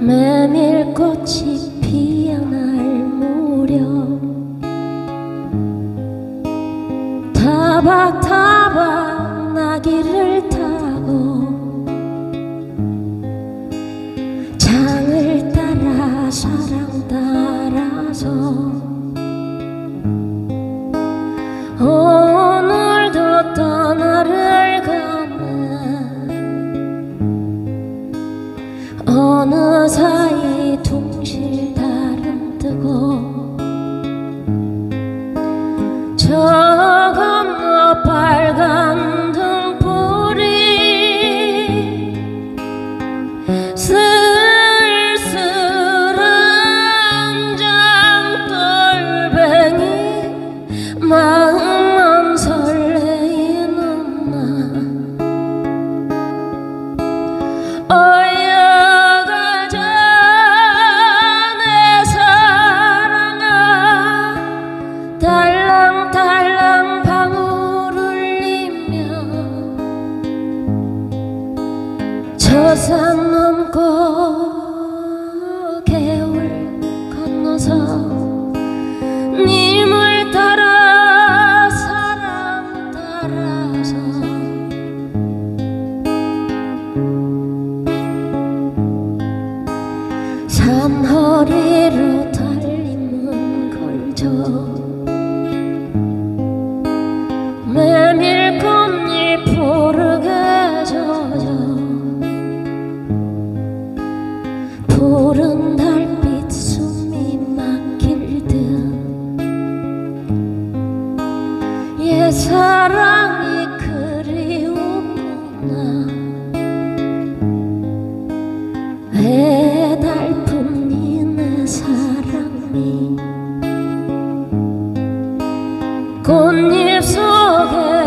메밀꽃이 피어날 무렵 타박타박 나귀를 타고 장을 따라 사랑 따라서 오늘도 떠 마음만 설레이는 나 어여가자 내 사랑아. 달랑달랑 방울 울리며 저산 넘고 푸른 달빛 숨이 막힐 듯 옛 사랑이 그리웠구나. 애달픈 니네 사랑이 꽃잎 속에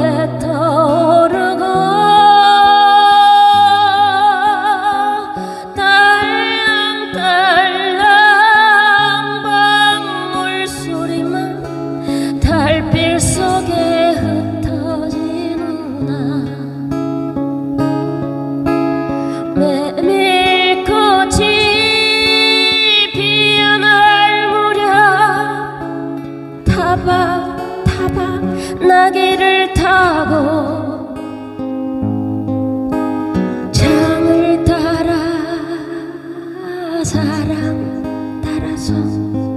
바람 따라서